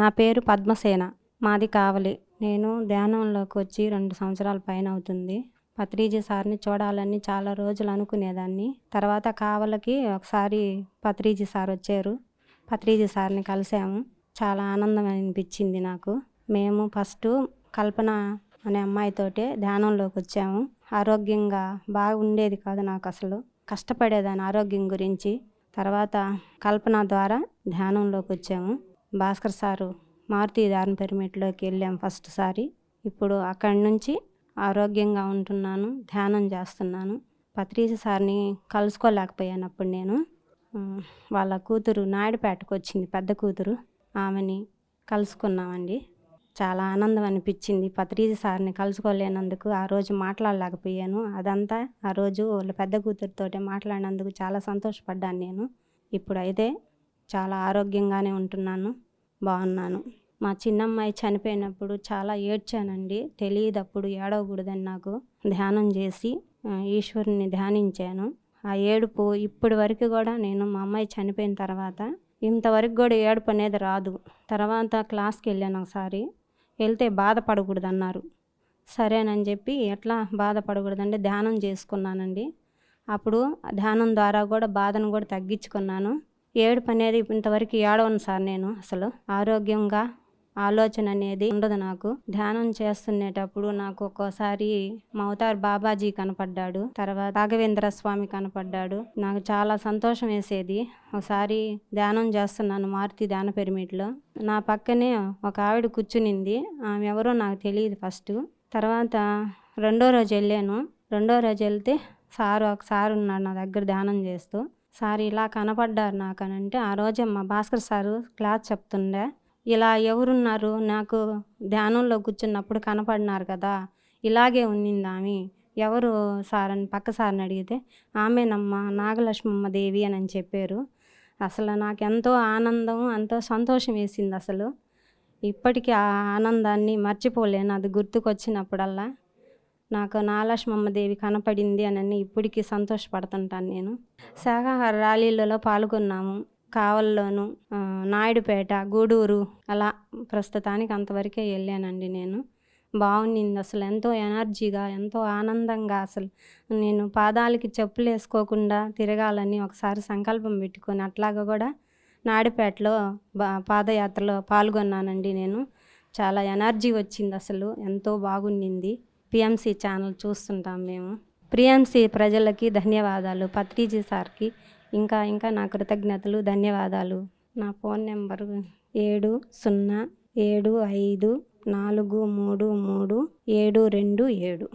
నా పేరు పద్మసేన. మాది కావలి. నేను ధ్యానంలోకి వచ్చి రెండు సంవత్సరాల పైన అవుతుంది. పత్రిజీ సార్ని చూడాలని చాలా రోజులు అనుకునేదాన్ని. తర్వాత కావలికి ఒకసారి పత్రిజీ సార్ వచ్చారు. పత్రిజీ సార్ని కలిసాము చాలా ఆనందం అనిపించింది నాకు. మేము ఫస్ట్ కల్పన అనే అమ్మాయితోటే ధ్యానంలోకి వచ్చాము. ఆరోగ్యంగా బాగా ఉండేది కాదు నాకు అసలు. కష్టపడేదాన్ని ఆరోగ్యం గురించి. తర్వాత కల్పన ద్వారా ధ్యానంలోకి వచ్చాము. భాస్కర్ సారు మారుతి దారుణ పిరమిడ్లోకి వెళ్ళాం ఫస్ట్ సారి. ఇప్పుడు అక్కడి నుంచి ఆరోగ్యంగా ఉంటున్నాను ధ్యానం చేస్తున్నాను. పత్రిజీ సార్ని కలుసుకోలేకపోయాను అప్పుడు నేను. వాళ్ళ కూతురు నాయుడుపేటకు వచ్చింది పెద్ద కూతురు. ఆమెని కలుసుకున్నామండి. చాలా ఆనందం అనిపించింది పత్రీజ సార్ని కలుసుకోలేనందుకు ఆ రోజు మాట్లాడలేకపోయాను. అదంతా ఆ రోజు వాళ్ళ పెద్ద కూతురుతోటే మాట్లాడినందుకు చాలా సంతోషపడ్డాను నేను. ఇప్పుడైతే చాలా ఆరోగ్యంగానే ఉంటున్నాను. బాగున్నాను. మా చిన్నమ్మాయి చనిపోయినప్పుడు చాలా ఏడ్చానండి. తెలియదప్పుడు ఏడవకూడదని నాకు ధ్యానం చేసి ఈశ్వరుని ధ్యానించాను. ఆ ఏడుపు ఇప్పటి వరకు కూడా నేను మా అమ్మాయి చనిపోయిన తర్వాత ఇంతవరకు కూడా ఏడుపు అనేది రాదు. తర్వాత క్లాస్కి వెళ్ళాను ఒకసారి. వెళ్తే బాధపడకూడదు అన్నారు సరేనని చెప్పి ఎట్లా బాధపడకూడదంటే ధ్యానం చేసుకున్నానండి. అప్పుడు ధ్యానం ద్వారా కూడా బాధను కూడా తగ్గించుకున్నాను. ఏడుపు అనేది ఇంతవరకు ఏడవను సార్ నేను అసలు. ఆరోగ్యంగా ఆలోచన అనేది ఉండదు నాకు. ధ్యానం చేస్తునేటప్పుడు నాకు ఒక్కోసారి మౌతార్ బాబాజీ కనపడ్డాడు తర్వాత రాఘవేంద్ర స్వామి కనపడ్డాడు. నాకు చాలా సంతోషం వేసేది. ఒకసారి ధ్యానం చేస్తున్నాను మారుతి ధ్యాన పిరమిడ్లో. నా పక్కనే ఒక ఆవిడ కూర్చునింది. ఆమె ఎవరో నాకు తెలియదు ఫస్ట్. తర్వాత రెండో రోజు వెళ్ళాను. రెండో రోజు వెళ్తే సారు ఒక సారు ఉన్నాడు నా దగ్గర ధ్యానం చేస్తూ. సార్ ఇలా కనపడ్డారు నాకు అని అంటే ఆ రోజే మా భాస్కర్ సారు క్లాస్ చెప్తుండే ఇలా ఎవరున్నారు? నాకు ధ్యానంలో కూర్చున్నప్పుడు కనపడినారు కదా ఇలాగే ఉన్నింది ఆమె? ఎవరు సార్? అని పక్క సార్ని అడిగితే ఆమెనమ్మ నాగలక్ష్మమ్మ దేవి అని అని చెప్పారు. అసలు నాకు ఎంతో ఆనందం ఎంతో సంతోషం వేసింది అసలు. ఇప్పటికీ ఆ ఆనందాన్ని మర్చిపోలేను అది గుర్తుకొచ్చినప్పుడల్లా. నాకు నాగలక్ష్మమ్మ దేవి కనపడింది అని ఇప్పటికీ సంతోషపడుతుంటాను నేను. శాఖాహార ర్యాలీలలో పాల్గొన్నాము. కావల్లోను నాయుడుపేట గూడూరు అలా ప్రస్తుతానికి అంతవరకే వెళ్ళానండి నేను. బాగుండింది అసలు. ఎంతో ఎనర్జీగా ఎంతో ఆనందంగా అసలు. నేను పాదాలకి చెప్పులు వేసుకోకుండా తిరగాలని ఒకసారి సంకల్పం పెట్టుకొని అట్లాగా కూడా నాయుడుపేటలో బా పాదయాత్రలో పాల్గొన్నానండి నేను. చాలా ఎనర్జీ వచ్చింది అసలు. ఎంతో బాగుండింది. పిఎంసి ఛానల్ చూస్తుంటాం మేము. పిఎంసి ప్రజలకి ధన్యవాదాలు. పత్రిజీ సార్కి ఇంకా ఇంకా నా కృతజ్ఞతలు ధన్యవాదాలు. నా ఫోన్ నెంబరు ఏడు సున్నా ఏడు ఐదు నాలుగు మూడు మూడు ఏడు రెండు ఏడు.